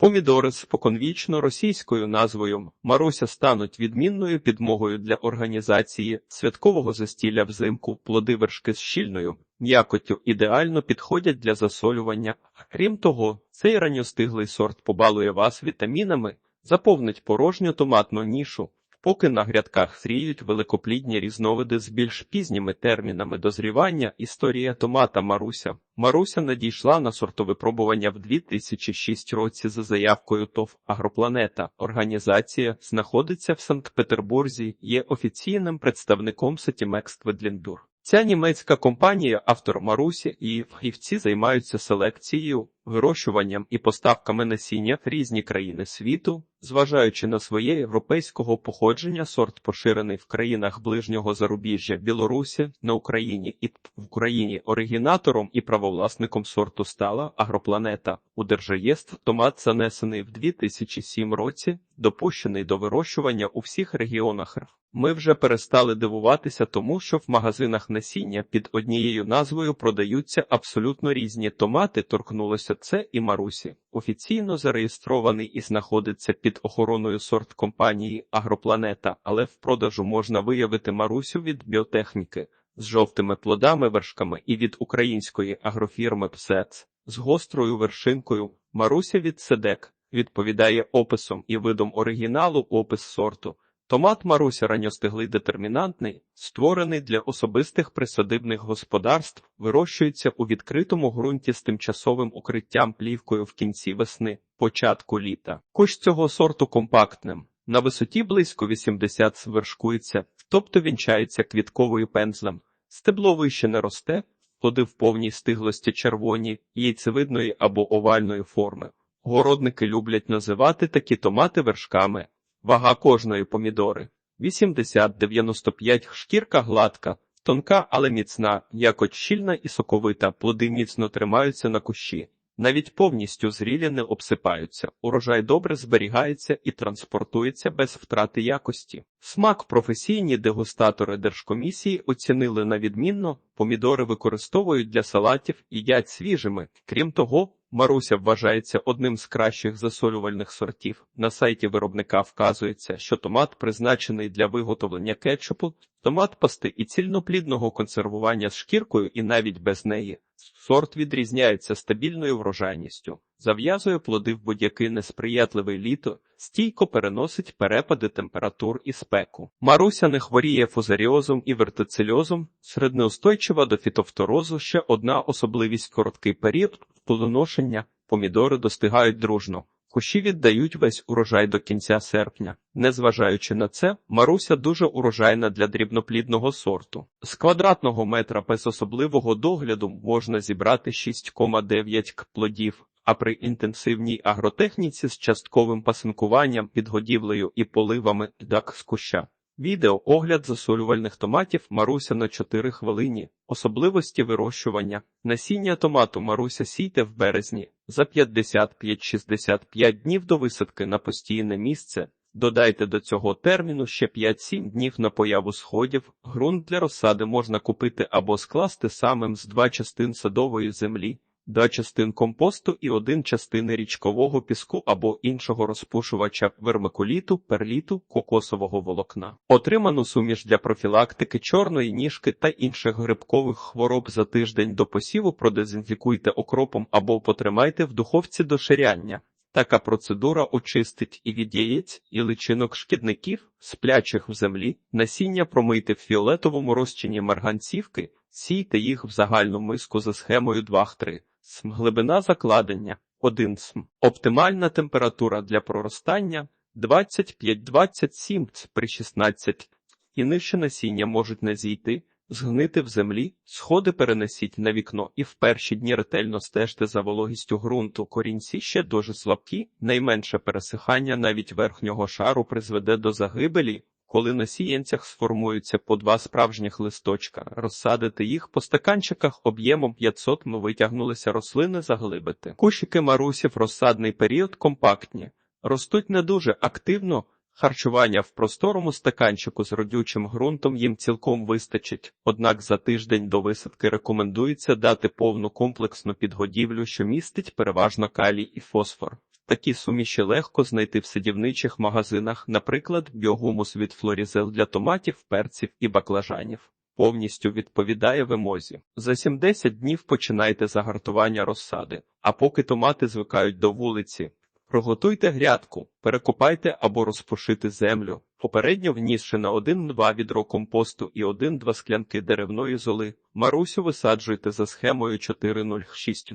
Помідори з споконвічно російською назвою Маруся стануть відмінною підмогою для організації святкового застілля взимку. Плоди вершки з щільною м'якоттю ідеально підходять для засолювання. Крім того, цей ранньостиглий сорт побалує вас вітамінами, заповнить порожню томатну нішу. Поки на грядках зріють великоплідні різновиди з більш пізніми термінами дозрівання, історія томата Маруся. Маруся надійшла на сортовипробування в 2006 році за заявкою ТОВ Агропланета. Організація знаходиться в Санкт-Петербурзі, є офіційним представником Сетімекс Тведліндур. Ця німецька компанія, автор Марусі і фахівці займаються селекцією, вирощуванням і поставками насіння в різні країни світу, зважаючи на своє європейського походження, сорт поширений в країнах ближнього зарубіжжя Білорусі на Україні і в Україні оригінатором і правовласником сорту стала агропланета. У держреєстр томат занесений в 2007 році, допущений до вирощування у всіх регіонах. Ми вже перестали дивуватися тому, що в магазинах насіння під однією назвою продаються абсолютно різні томати. Торкнулося це і Марусі. Офіційно зареєстрований і знаходиться під охороною сорт компанії Агропланета, але в продажу можна виявити Марусю від біотехніки з жовтими плодами, вершками і від української агрофірми ПСЕЦ з гострою вершинкою. Маруся від Седек відповідає описом і видом оригіналу опис сорту. Томат Маруся ранньостиглий детермінантний, створений для особистих присадибних господарств, вирощується у відкритому ґрунті з тимчасовим укриттям плівкою в кінці весни, початку літа. Кущ цього сорту компактним, на висоті близько 80 свершкується, тобто вінчається квітковою пензлем. Стебло вище не росте, плоди в повній стиглості червоні, яйцевидної або овальної форми. Городники люблять називати такі томати вершками. Вага кожної помідори 80-95 шкірка гладка, тонка, але міцна, якось щільна і соковита, плоди міцно тримаються на кущі. Навіть повністю зрілі не обсипаються, урожай добре зберігається і транспортується без втрати якості. Смак професійні дегустатори держкомісії оцінили на відмінно, помідори використовують для салатів і їдять свіжими. Крім того, Маруся вважається одним з кращих засолювальних сортів. На сайті виробника вказується, що томат призначений для виготовлення кетчупу, томат пасти і цільноплідного консервування з шкіркою і навіть без неї. Сорт відрізняється стабільною врожайністю, зав'язує плоди в будь-який несприятливий літо, стійко переносить перепади температур і спеку. Маруся не хворіє фузаріозом і вертицельозом, середнеустойчива до фітофторозу ще одна особливість короткий період плодоношення, помідори достигають дружно. Кущі віддають весь урожай до кінця серпня. Незважаючи на це, Маруся дуже урожайна для дрібноплідного сорту. З квадратного метра без особливого догляду можна зібрати 6,9 к плодів, а при інтенсивній агротехніці з частковим пасинкуванням, підгодівлею і поливами дак з куща. Відео огляд засолювальних томатів Маруся на 4 хвилині. Особливості вирощування. Насіння томату Маруся сійте в березні за 55-65 днів до висадки на постійне місце. Додайте до цього терміну ще 5-7 днів на появу сходів. Ґрунт для розсади можна купити або скласти самим з два частин садової землі два частин компосту і один частини річкового піску або іншого розпушувача вермикуліту, перліту, кокосового волокна. Отриману суміш для профілактики чорної ніжки та інших грибкових хвороб за тиждень до посіву продезінфікуйте окропом або потримайте в духовці до ширяння. Така процедура очистить і від яєць, і личинок шкідників, сплячих в землі, насіння промийте в фіолетовому розчині марганцівки, сійте їх в загальну миску за схемою 2-3. См. Глибина закладення 1 см. Оптимальна температура для проростання 25-27 при 16 і нижче насіння можуть не зійти, згнити в землі, сходи перенесіть на вікно і в перші дні ретельно стежте за вологістю ґрунту. Корінці ще дуже слабкі, найменше пересихання навіть верхнього шару призведе до загибелі, коли на сіянцях сформуються по два справжніх листочка, розсадити їх по стаканчиках об'ємом 500 м витягнулися рослини заглибити. Кущики марусів розсадний період компактні, ростуть не дуже активно. Харчування в просторому стаканчику з родючим ґрунтом їм цілком вистачить, однак за тиждень до висадки рекомендується дати повну комплексну підгодівлю, що містить переважно калій і фосфор. Такі суміші легко знайти в садівничих магазинах, наприклад, біогумус від флорізел для томатів, перців і баклажанів. Повністю відповідає вимозі. За 70 днів починайте загартування розсади, а поки томати звикають до вулиці, Приготуйте грядку, перекопайте або розпушити землю, попередньо внісши на 1-2 відро компосту і 1-2 склянки деревної золи. Марусю висаджуйте за схемою 4060.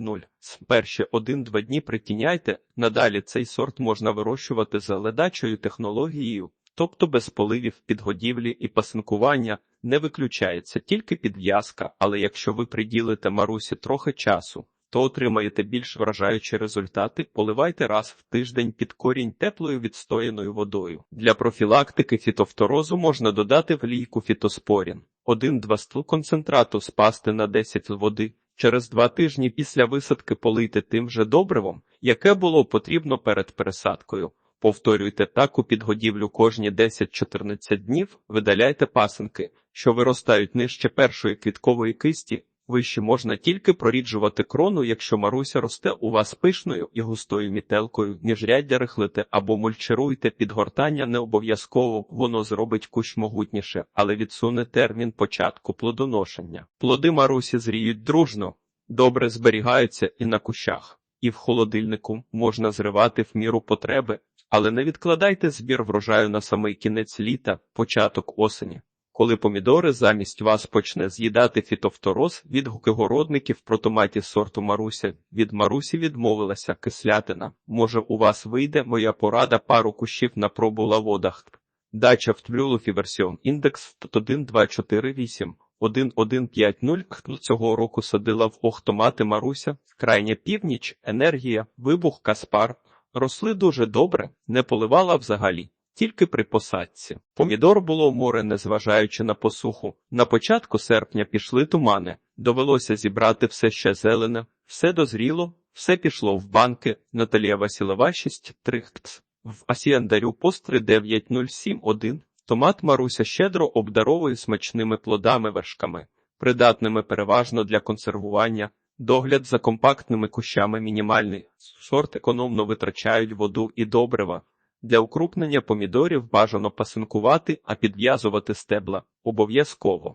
Перші 1-2 дні притіняйте, надалі цей сорт можна вирощувати за ледачою технологією, тобто без поливів, підгодівлі і пасинкування, не виключається тільки підв'язка, але якщо ви приділите Марусі трохи часу, то отримаєте більш вражаючі результати. Поливайте раз в тиждень під корінь теплою відстояною водою. Для профілактики фітофторозу можна додати в лійку фітоспорін. 1-2 стл концентрату спасти на 10 води. Через два тижні після висадки полийте тим же добривом, яке було потрібно перед пересадкою. Повторюйте таку підгодівлю кожні 10-14 днів, видаляйте пасинки, що виростають нижче першої квіткової кисті, Вище можна тільки проріджувати крону, якщо Маруся росте у вас пишною і густою мітелкою, міжряддя рихлите або мульчируйте підгортання не обов'язково, воно зробить кущ могутніше, але відсуне термін початку плодоношення. Плоди Марусі зріють дружно, добре зберігаються і на кущах, і в холодильнику можна зривати в міру потреби, але не відкладайте збір врожаю на самий кінець літа, початок осені. Коли помідори замість вас почне з'їдати фітофтороз, відгуки городників про томаті сорту Маруся від Марусі відмовилася кислятина. Може, у вас вийде моя порада пару кущів на пробу лаводах. Дача в Тблюлуфі версіон індекс 11248. 1150 цього року садила в охтомати Маруся, крайня північ, енергія, вибух Каспар. Росли дуже добре, не поливала взагалі. Тільки при посадці. Помідор було море, незважаючи на посуху. На початку серпня пішли тумани. Довелося зібрати все ще зелене, все дозріло, все пішло в банки. Наталія Василова 6 трихтс. В Асіандарю пост 39071. Томат Маруся щедро обдаровує смачними плодами вершками, придатними переважно для консервування. Догляд за компактними кущами мінімальний. Сорт економно витрачають воду і добрива. Для укрупнення помідорів бажано пасинкувати, а підв'язувати стебла обов'язково.